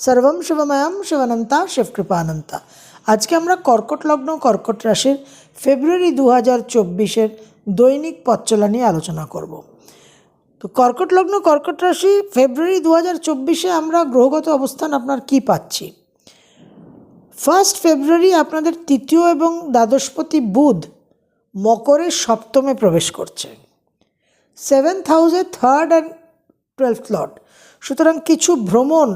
সর্বম শিবময়াম শিবানন্তা শিবকৃপানন্তা। আজকে আমরা কর্কট লগ্ন, কর্কট রাশির ফেব্রুয়ারি দু হাজার চব্বিশের দৈনিক পথচলা নিয়ে আলোচনা করব। তো কর্কট লগ্ন, কর্কট রাশি, ফেব্রুয়ারি দু হাজার চব্বিশে আমরা গ্রহগত অবস্থান আপনার কি পাচ্ছি? ফার্স্ট ফেব্রুয়ারি আপনাদের তৃতীয় এবং দ্বাদশপতি বুধ মকরের সপ্তমে প্রবেশ করছে। সেভেন্থ হাউসে থার্ড অ্যান্ড টুয়েলভ লট সুতরাং কিছু ভ্রমণ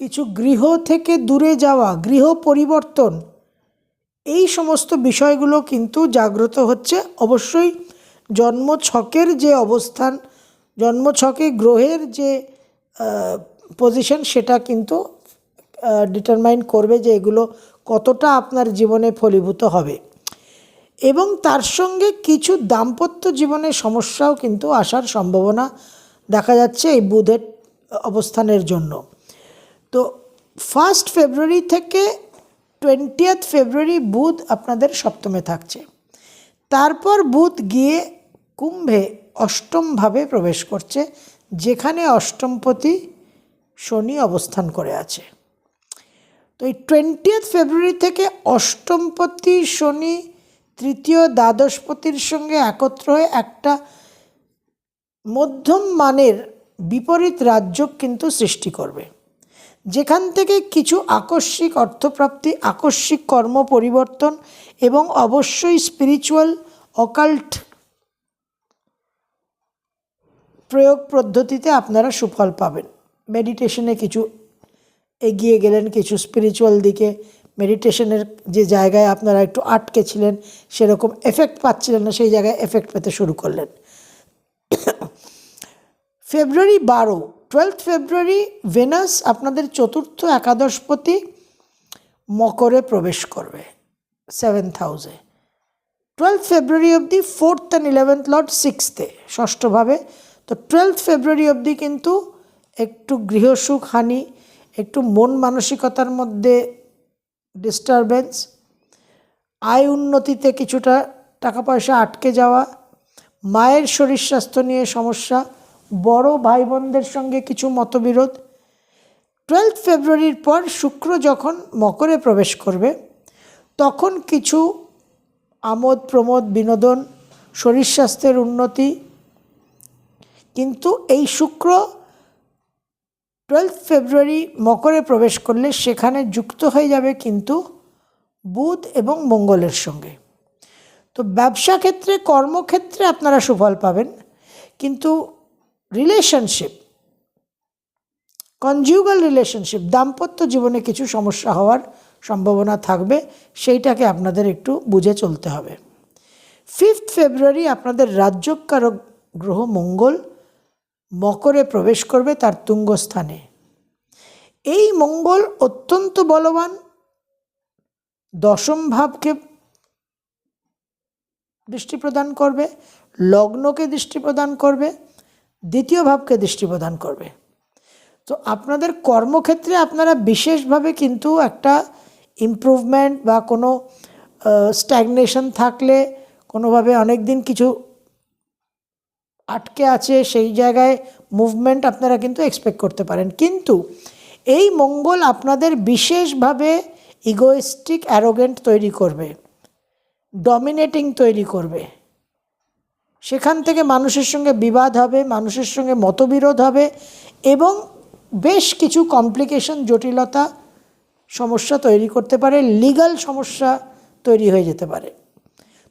কিছু গৃহ থেকে দূরে যাওয়া, গৃহ পরিবর্তন, এই সমস্ত বিষয়গুলো কিন্তু জাগ্রত হচ্ছে। অবশ্যই জন্মছকের যে অবস্থান জন্মছকে গ্রহের যে পজিশন সেটা কিন্তু ডিটারমাইন করবে যে এগুলো কতটা আপনার জীবনে ফলীভূত হবে। এবং তার সঙ্গে কিছু দাম্পত্য জীবনের সমস্যাও কিন্তু আসার সম্ভাবনা দেখা যাচ্ছে এই বুধের অবস্থানের জন্য। তো ফার্স্ট ফেব্রুয়ারি থেকে টোয়েন্টিয়েথ ফেব্রুয়ারি বুধ আপনাদের সপ্তমে থাকছে। তারপর বুধ গিয়ে কুম্ভে অষ্টমভাবে প্রবেশ করছে, যেখানে অষ্টমপতি শনি অবস্থান করে আছে। তো এই টোয়েন্টিয়েথ ফেব্রুয়ারি থেকে অষ্টমপতি শনি তৃতীয় দ্বাদশপতির সঙ্গে একত্র হয়ে একটা মধ্যম মানের বিপরীত রাজ্য কিন্তু সৃষ্টি করবে। যেখান থেকে কিছু আকস্মিক অর্থপ্রাপ্তি, আকস্মিক কর্ম পরিবর্তন এবং অবশ্যই স্পিরিচুয়াল অকাল্ট প্রয়োগ পদ্ধতিতে আপনারা সুফল পাবেন। মেডিটেশনে কিছু এগিয়ে গেলেন, কিছু স্পিরিচুয়াল দিকে। মেডিটেশনের যে জায়গায় আপনারা একটু আটকে ছিলেন, সেরকম এফেক্ট পাচ্ছিলেন না, সেই জায়গায় এফেক্ট পেতে শুরু করলেন। ফেব্রুয়ারি বারো টুয়েলথ ফেব্রুয়ারি ভেনাস আপনাদের চতুর্থ একাদশপতি মকরে প্রবেশ করবে সেভেন্থ হাউসে টুয়েলথ ফেব্রুয়ারি অবধি ফোর্থ অ্যান্ড ইলেভেন্থ লর্ড সিক্সথে ষষ্ঠভাবে। তো টুয়েলথ ফেব্রুয়ারি অবধি কিন্তু একটু গৃহসুখ হানি, একটু মন মানসিকতার মধ্যে ডিস্টারবেন্স আয় উন্নতিতে কিছুটা টাকা পয়সা আটকে যাওয়া, মায়ের শরীর স্বাস্থ্য নিয়ে সমস্যা বড় ভাই বোনদের সঙ্গে কিছু মতবিরোধ। টুয়েলথ ফেব্রুয়ারির পর শুক্র যখন মকরে প্রবেশ করবে, তখন কিছু আমোদ, প্রমোদ, বিনোদন, শরীর স্বাস্থ্যের উন্নতি। কিন্তু এই শুক্র টুয়েলথ ফেব্রুয়ারি মকরে প্রবেশ করলে সেখানে যুক্ত হয়ে যাবে কিন্তু বুধ এবং মঙ্গলের সঙ্গে। তো ব্যবসা ক্ষেত্রে, কর্মক্ষেত্রে আপনারা সুফল পাবেন। কিন্তু রিলেশনশিপ কনজিউগাল রিলেশনশিপ দাম্পত্য জীবনে কিছু সমস্যা হওয়ার সম্ভাবনা থাকবে, সেইটাকে আপনাদের একটু বুঝে চলতে হবে। ফিফথ ফেব্রুয়ারি আপনাদের রাজ্যকারক গ্রহ মঙ্গল মকরে প্রবেশ করবে তার তুঙ্গস্থানে। এই মঙ্গল অত্যন্ত বলবান, দশম ভাবকে দৃষ্টি প্রদান করবে, লগ্নকে দৃষ্টি প্রদান করবে দ্বিতীয় ভাবকে দৃষ্টি প্রদান করবে। তো আপনাদের কর্মক্ষেত্রে আপনারা বিশেষভাবে কিন্তু একটা ইমপ্রুভমেন্ট বা কোনো স্ট্যাগনেশন থাকলে কোনোভাবে অনেক দিন কিছু আটকে আছে সেই জায়গায় মুভমেন্ট আপনারা কিন্তু এক্সপেক্ট করতে পারেন। কিন্তু এই মঙ্গল আপনাদের বিশেষভাবে ইগোয়েস্টিক অ্যারোগেন্ট তৈরি করবে ডমিনেটিং তৈরি করবে। সেখান থেকে মানুষের সঙ্গে বিবাদ হবে, মানুষের সঙ্গে মতবিরোধ হবে এবং বেশ কিছু কমপ্লিকেশন জটিলতা সমস্যা তৈরি করতে পারে লিগাল সমস্যা তৈরি হয়ে যেতে পারে।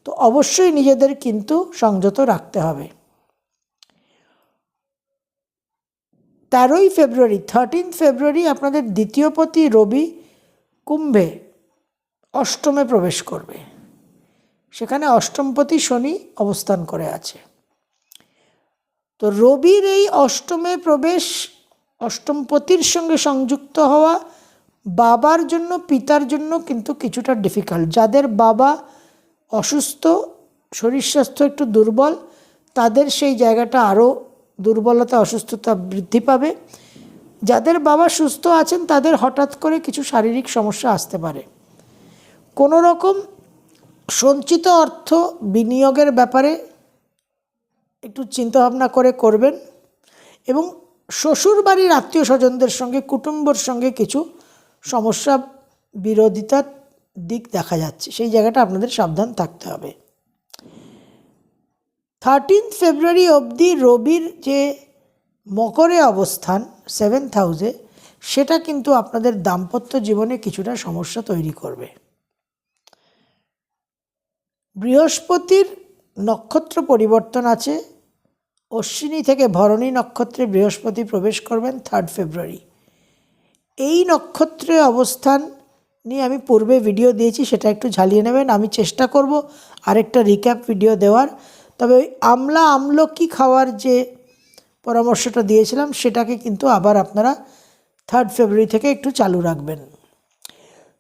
তো অবশ্যই নিজেদের কিন্তু সংযত রাখতে হবে। তেরোই ফেব্রুয়ারি থার্টিন ফেব্রুয়ারি আপনাদের দ্বিতীয়পতি রবি কুম্ভে অষ্টমে প্রবেশ করবে। সেখানে অষ্টমপতি শনি অবস্থান করে আছে। তো রবির এই অষ্টমে প্রবেশ, অষ্টমপতির সঙ্গে সংযুক্ত হওয়া, বাবার জন্য, পিতার জন্য কিন্তু কিছুটা ডিফিকাল্ট যাদের বাবা অসুস্থ, শরীর স্বাস্থ্য একটু দুর্বল, তাদের সেই জায়গাটা আরও দুর্বলতা, অসুস্থতা বৃদ্ধি পাবে। যাদের বাবা সুস্থ আছেন, তাদের হঠাৎ করে কিছু শারীরিক সমস্যা আসতে পারে। কোনো রকম সঞ্চিত অর্থ বিনিয়োগের ব্যাপারে একটু চিন্তাভাবনা করে করবেন এবং শ্বশুর বাড়ির আত্মীয় স্বজনদের সঙ্গে, কুটুম্বর সঙ্গে কিছু সমস্যা বিরোধিতার দিক দেখা যাচ্ছে। সেই জায়গাটা আপনাদের সাবধান থাকতে হবে। থার্টিন ফেব্রুয়ারি অবধি রবির যে মকরে অবস্থান সেভেন্থ হাউসে সেটা কিন্তু আপনাদের দাম্পত্য জীবনে কিছুটা সমস্যা তৈরি করবে। বৃহস্পতির নক্ষত্র পরিবর্তন আছে। অশ্বিনী থেকে ভরণী নক্ষত্রে বৃহস্পতি প্রবেশ করবেন থার্ড ফেব্রুয়ারি এই নক্ষত্রে অবস্থান নিয়ে আমি পূর্বে ভিডিও দিয়েছি, সেটা একটু ঝালিয়ে নেবেন। আমি চেষ্টা করব আরেকটা রিক্যাপ ভিডিও দেওয়ার। তবে ওই আমলা আমলকি খাওয়ার যে পরামর্শটা দিয়েছিলাম, সেটাকে কিন্তু আবার আপনারা থার্ড ফেব্রুয়ারি থেকে একটু চালু রাখবেন।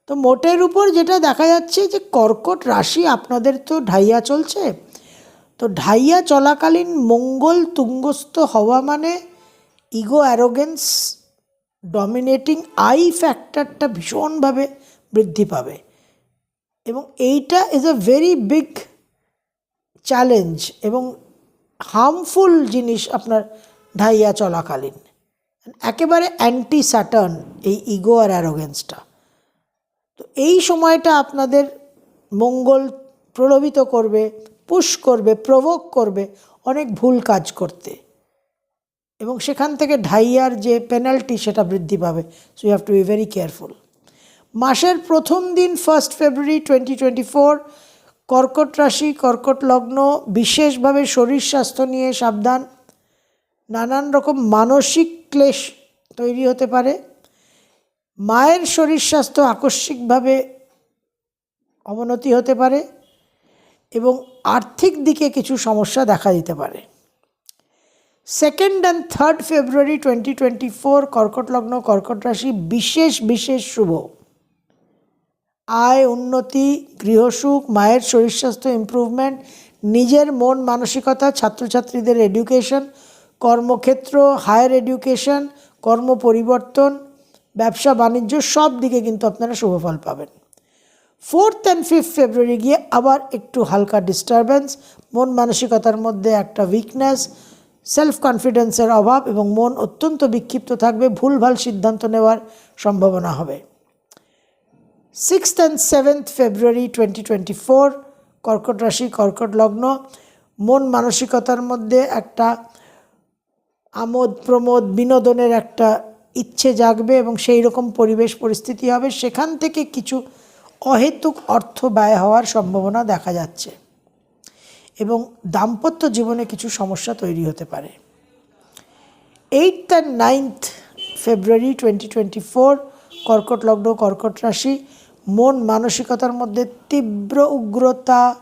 তো মোটের উপর যেটা দেখা যাচ্ছে যে কর্কট রাশি আপনাদের তো ঢাইয়া চলছে। তো ঢাইয়া চলাকালীন মঙ্গল তুঙ্গস্থ হওয়া মানে ইগো অ্যারোগেন্স ডমিনেটিং আই ফ্যাক্টরটা ভীষণভাবে বৃদ্ধি পাবে। এবং এইটা is a very big challenge এবং হার্মফুল জিনিস আপনার ঢাইয়া চলাকালীন। একেবারে অ্যান্টি স্যাটার্ন এই ইগো আর অ্যারোগেন্সটা। তো এই সময়টা আপনাদের মঙ্গল প্রলোভিত করবে, পুশ করবে, প্রভোগ করবে অনেক ভুল কাজ করতে। এবং সেখান থেকে ঢাইয়ার যে পেনাল্টি সেটা বৃদ্ধি পাবে। So you have to be very careful মাসের প্রথম দিন first February twenty twenty four কর্কট রাশি, কর্কট লগ্ন, বিশেষভাবে শরীর স্বাস্থ্য নিয়ে সাবধান। নানান রকম মানসিক ক্লেশ তৈরি হতে পারে। মায়ের শরীর স্বাস্থ্য আকস্মিকভাবে অবনতি হতে পারে এবং আর্থিক দিকে কিছু সমস্যা দেখা দিতে পারে। Second and third February twenty twenty four কর্কট লগ্ন, কর্কট রাশি বিশেষ বিশেষ শুভ। আয়, উন্নতি গৃহসুখ মায়ের শরীর স্বাস্থ্য ইমপ্রুভমেন্ট নিজের মন মানসিকতা, ছাত্রছাত্রীদের এডুকেশন কর্মক্ষেত্র হায়ার এডুকেশন কর্ম পরিবর্তন ব্যবসা, বাণিজ্য সব দিকে কিন্তু আপনারা শুভফল পাবেন। ফোর্থ অ্যান্ড ফিফথ ফেব্রুয়ারি গিয়ে আবার একটু হালকা ডিস্টারবেন্স মন মানসিকতার মধ্যে একটা উইকনেস সেলফ কনফিডেন্সের অভাব এবং মন অত্যন্ত বিক্ষিপ্ত থাকবে, ভুলভাল সিদ্ধান্ত নেওয়ার সম্ভাবনা হবে। Sixth and seventh February twenty twenty four কর্কট রাশি, কর্কট লগ্ন, মন মানসিকতার মধ্যে একটা আমোদ প্রমোদ বিনোদনের একটা ইচ্ছে জাগবে এবং সেই রকম পরিবেশ পরিস্থিতি হবে, সেখান থেকে কিছু অহেতুক অর্থ ব্যয় হওয়ার সম্ভাবনা দেখা যাচ্ছে। এবং দাম্পত্য জীবনে কিছু সমস্যা তৈরি হতে পারে। Eight and ninth February twenty twenty four কর্কট লগ্ন, কর্কট রাশি, মন মানসিকতার মধ্যে তীব্র উগ্রতা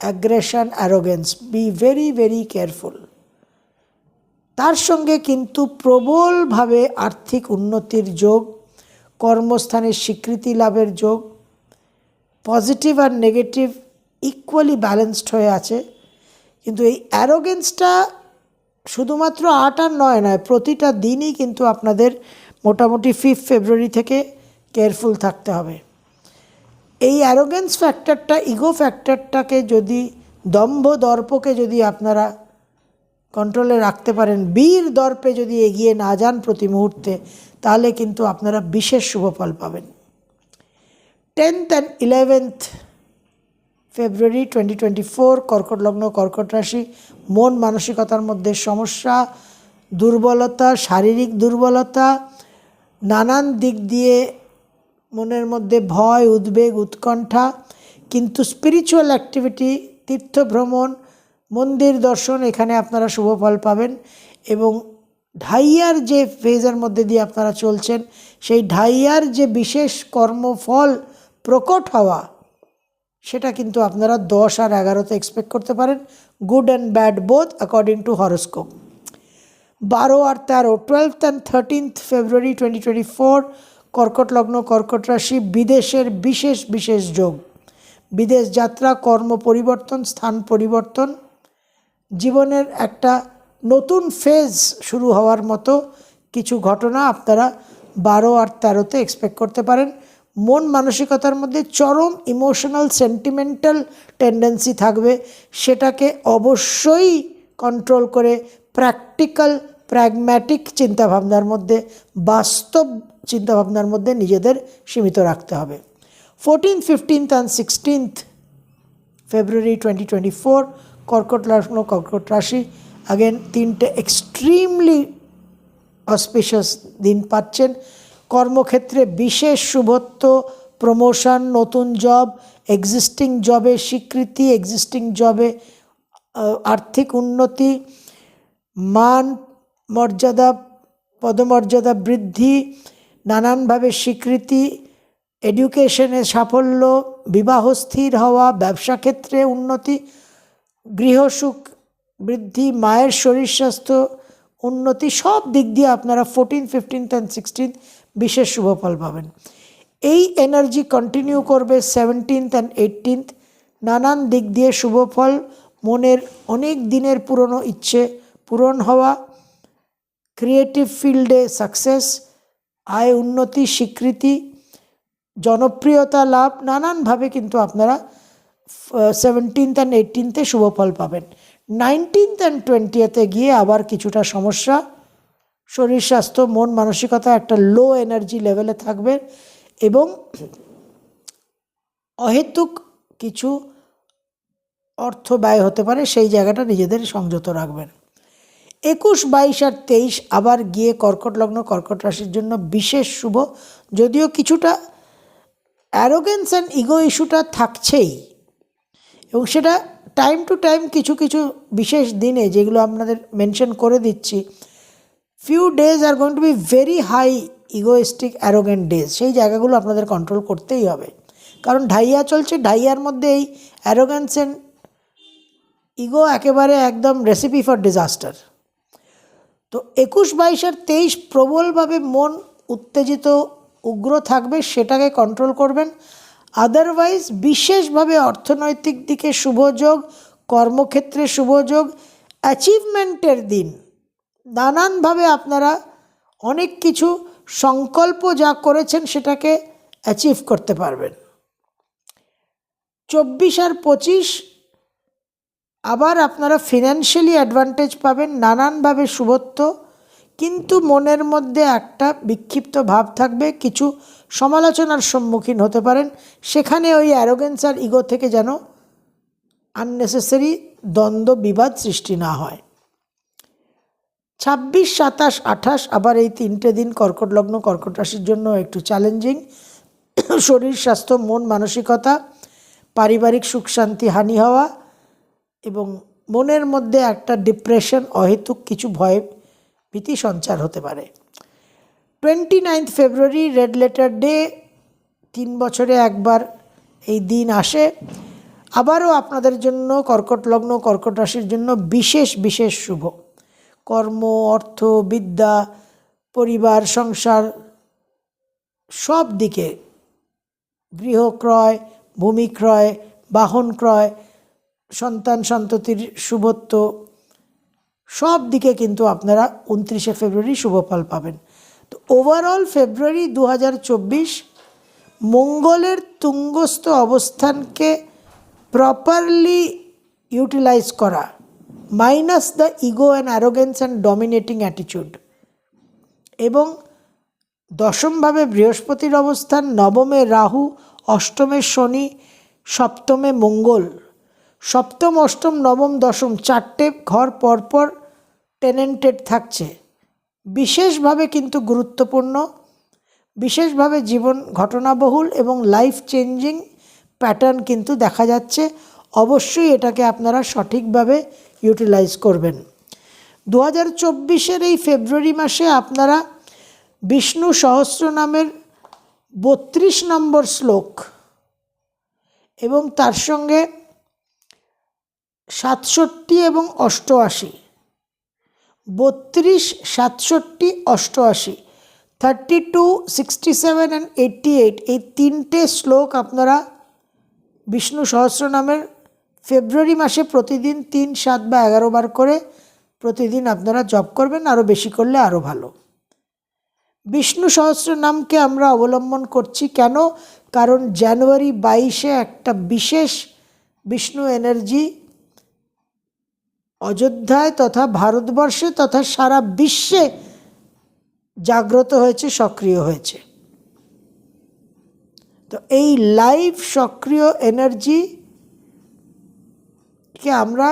aggression arrogance be very very careful তার সঙ্গে কিন্তু প্রবলভাবে আর্থিক উন্নতির যোগ, কর্মস্থানের স্বীকৃতি লাভের যোগ, পজিটিভ আর নেগেটিভ ইকুয়ালি ব্যালেন্সড হয়ে আছে। কিন্তু এই অ্যারোগেন্সটা শুধুমাত্র আট আর নয় নয়, প্রতিটা দিনই কিন্তু আপনাদের মোটামুটি ফিফথ ফেব্রুয়ারি থেকে কেয়ারফুল থাকতে হবে। এই অ্যারোগেন্স ফ্যাক্টরটা ইগো ফ্যাক্টরটাকে যদি দম্ভ দর্পকে যদি আপনারা কন্ট্রোলে রাখতে পারেন। বীর দর্পে যদি এগিয়ে না যান প্রতি মুহূর্তে, তাহলে কিন্তু আপনারা বিশেষ শুভ ফল পাবেন। Tenth and eleventh February twenty twenty four কর্কট লগ্ন, কর্কট রাশি, মন মানসিকতার মধ্যে সমস্যা, দুর্বলতা, শারীরিক দুর্বলতা, নানান দিক দিয়ে মনের মধ্যে ভয়, উদ্বেগ, উৎকণ্ঠা, কিন্তু স্পিরিচুয়াল অ্যাক্টিভিটি তীর্থ ভ্রমণ মন্দির দর্শন, এখানে আপনারা শুভ ফল পাবেন এবং ঢাইয়ার যে ফেজের মধ্যে দিয়ে আপনারা চলছেন, সেই ঢাইয়ার যে বিশেষ কর্মফল প্রকট হওয়া, সেটা কিন্তু আপনারা দশ আর এগারোতে এক্সপেক্ট করতে পারেন। Good and bad both according to horoscope বারো আর তেরো twelfth and thirteenth February twenty four কর্কট লগ্ন, কর্কট রাশি, বিদেশের বিশেষ বিশেষ যোগ। বিদেশ যাত্রা, কর্ম পরিবর্তন, স্থান পরিবর্তন। জীবনের একটা নতুন ফেজ শুরু হওয়ার মতো কিছু ঘটনা আপনারা বারো আর তেরোতে এক্সপেক্ট করতে পারেন। মন মানসিকতার মধ্যে চরম ইমোশনাল সেন্টিমেন্টাল টেন্ডেন্সি থাকবে। সেটাকে অবশ্যই কন্ট্রোল করে প্র্যাকটিক্যাল প্র্যাগম্যাটিক চিন্তাভাবনার মধ্যে, বাস্তব চিন্তাভাবনার মধ্যে নিজেদের সীমিত রাখতে হবে। Fourteen fifteenth and sixteenth February twenty twenty four কর্কট লগ্ন কর্কট রাশি। আগেন তিনটে এক্সট্রিমলি অসপিশাস দিন পাচ্ছেন। কর্মক্ষেত্রে বিশেষ শুভত্ব প্রমোশন নতুন জব এক্সিস্টিং জবে স্বীকৃতি এক্সিস্টিং জবে আর্থিক উন্নতি, মান মর্যাদা, পদমর্যাদা বৃদ্ধি, নানানভাবে স্বীকৃতি এডুকেশনে সাফল্য, বিবাহ স্থির হওয়া, ব্যবসা ক্ষেত্রে উন্নতি গৃহসুখ, বৃদ্ধি, মায়ের শরীর স্বাস্থ্য, উন্নতি সব দিক দিয়ে আপনারা ফোরটিন ফিফটিন্থ অ্যান্ড সিক্সটিন্থ বিশেষ শুভ ফল পাবেন। এই এনার্জি কন্টিনিউ করবে সেভেন্টিন্থ অ্যান্ড এইটিনথ নানান দিক দিয়ে শুভ ফল, মনের অনেক দিনের পুরনো ইচ্ছে পূরণ হওয়া ক্রিয়েটিভ ফিল্ডে সাকসেস আয়, উন্নতি, স্বীকৃতি, জনপ্রিয়তা, লাভ, নানানভাবে কিন্তু আপনারা সেভেন্টিন্থ অ্যান্ড এইটিনথে শুভ ফল পাবেন। নাইনটিন্থ অ্যান্ড টোয়েন্টিতে গিয়ে আবার কিছুটা সমস্যা। শরীর, স্বাস্থ্য, মন, মানসিকতা একটা লো এনার্জি লেভেলে থাকবে এবং অহেতুক কিছু অর্থ ব্যয় হতে পারে সেই জায়গাটা নিজেদের সংযত রাখবেন। একুশ, বাইশ আর তেইশ আবার গিয়ে কর্কট লগ্ন, কর্কট রাশির জন্য বিশেষ শুভ। যদিও কিছুটা অ্যারোগেন্স অ্যান্ড ইগো ইস্যুটা থাকছেই। এবং সেটা টাইম টু টাইম কিছু কিছু বিশেষ দিনে যেগুলো আপনাদের মেনশন করে দিচ্ছি few days are going to be very high egoistic arrogant days সেই জায়গাগুলো আপনাদের কন্ট্রোল করতেই হবে। কারণ ঢাইয়া চলছে, ঢাইয়ার মধ্যে এই অ্যারোগ্যান্স অ্যান্ড ইগো একেবারে একদম রেসিপি ফর ডিজাস্টার তো একুশ, বাইশ আর তেইশ প্রবলভাবে মন উত্তেজিত, উগ্র থাকবে, সেটাকে কন্ট্রোল করবেন। আদারওয়াইজ বিশেষভাবে অর্থনৈতিক দিকে শুভযোগ কর্মক্ষেত্রে শুভযোগ অ্যাচিভমেন্টের দিন। নানানভাবে আপনারা অনেক কিছু সংকল্প যা করেছেন সেটাকে অ্যাচিভ করতে পারবেন। চব্বিশ আর পঁচিশ আবার আপনারা ফিনান্সিয়ালি অ্যাডভান্টেজ পাবেন, নানানভাবে শুভত্ব। কিন্তু মনের মধ্যে একটা বিক্ষিপ্ত ভাব থাকবে, কিছু সমালোচনার সম্মুখীন হতে পারেন। সেখানে ওই অ্যারোগেন্স আর ইগো থেকে যেন আননেসেসারি দ্বন্দ্ব বিবাদ সৃষ্টি না হয়। ছাব্বিশ, সাতাশ, আঠাশ আবার এই তিনটে দিন কর্কট লগ্ন, কর্কট রাশির জন্য একটু চ্যালেঞ্জিং শরীর, স্বাস্থ্য, মন, মানসিকতা, পারিবারিক সুখ, শান্তি, হানি হওয়া এবং মনের মধ্যে একটা ডিপ্রেশন অহেতুক কিছু ভয় ভীতি সঞ্চার হতে পারে। Twenty ninth February red letter day তিন বছরে একবার এই দিন আসে। আবারও আপনাদের জন্য কর্কট লগ্ন, কর্কট রাশির জন্য বিশেষ বিশেষ শুভ। কর্ম, অর্থ, বিদ্যা, পরিবার, সংসার, সব দিকে গৃহ ক্রয়, ভূমি ক্রয়, বাহন ক্রয়, সন্তান সন্ততির শুভত্ব সব দিকে কিন্তু আপনারা উনত্রিশে ফেব্রুয়ারি শুভফল পাবেন। তো ওভারঅল ফেব্রুয়ারি দু হাজার চব্বিশ মঙ্গলের তুঙ্গস্থ অবস্থানকে প্রপারলি ইউটিলাইজ করা minus the ego and arrogance and dominating অ্যাটিচিউড এবং দশমভাবে বৃহস্পতির অবস্থান, নবমে রাহু, অষ্টমে শনি, সপ্তমে মঙ্গল, সপ্তম, অষ্টম, নবম, দশম, চারটে ঘর পরপর টেনেন্টেড থাকছে। বিশেষভাবে কিন্তু গুরুত্বপূর্ণ, বিশেষভাবে জীবন ঘটনাবহুল এবং লাইফ চেঞ্জিং প্যাটার্ন কিন্তু দেখা যাচ্ছে। অবশ্যই এটাকে আপনারা সঠিকভাবে ইউটিলাইজ করবেন। দু হাজার চব্বিশের এই ফেব্রুয়ারি মাসে আপনারা বিষ্ণু সহস্র নামের বত্রিশ নম্বর শ্লোক এবং তার সঙ্গে সাতষট্টি এবং অষ্টআশি বত্রিশ, সাতষট্টি, অষ্টআশি thirty two sixty seven and eighty eight এই তিনটে শ্লোক আপনারা বিষ্ণু সহস্র নামের ফেব্রুয়ারি মাসে প্রতিদিন তিন, সাত বা এগারো বার করে প্রতিদিন আপনারা জপ করবেন, আরও বেশি করলে আরও ভালো। বিষ্ণু সহস্র নামকে আমরা অবলম্বন করছি কেন? কারণ জানুয়ারি বাইশে একটা বিশেষ বিষ্ণু এনার্জি অযোধ্যায় তথা ভারতবর্ষে তথা সারা বিশ্বে জাগ্রত হয়েছে, সক্রিয় হয়েছে। তো এই লাইভ সক্রিয় এনার্জিকে আমরা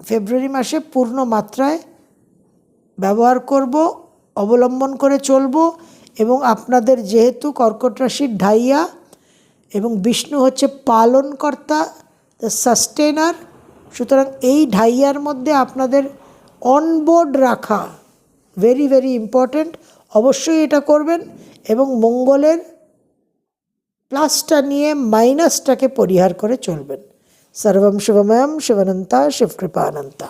ফেব্রুয়ারি মাসে পূর্ণ মাত্রায় ব্যবহার করব, অবলম্বন করে চলব এবং আপনাদের যেহেতু কর্কট রাশির ঢাইয়া এবং বিষ্ণু হচ্ছে পালনকর্তা দ্য সাস্টেনার সুতরাং এই ঢাইয়ার মধ্যে আপনাদের অনবোর্ড রাখা ভেরি ভেরি ইম্পর্ট্যান্ট অবশ্যই এটা করবেন এবং মঙ্গলের প্লাসটা নিয়ে মাইনাসটাকে পরিহার করে চলবেন। সর্বম শুভময়ম শিবনন্তা শিবকৃপানন্তা।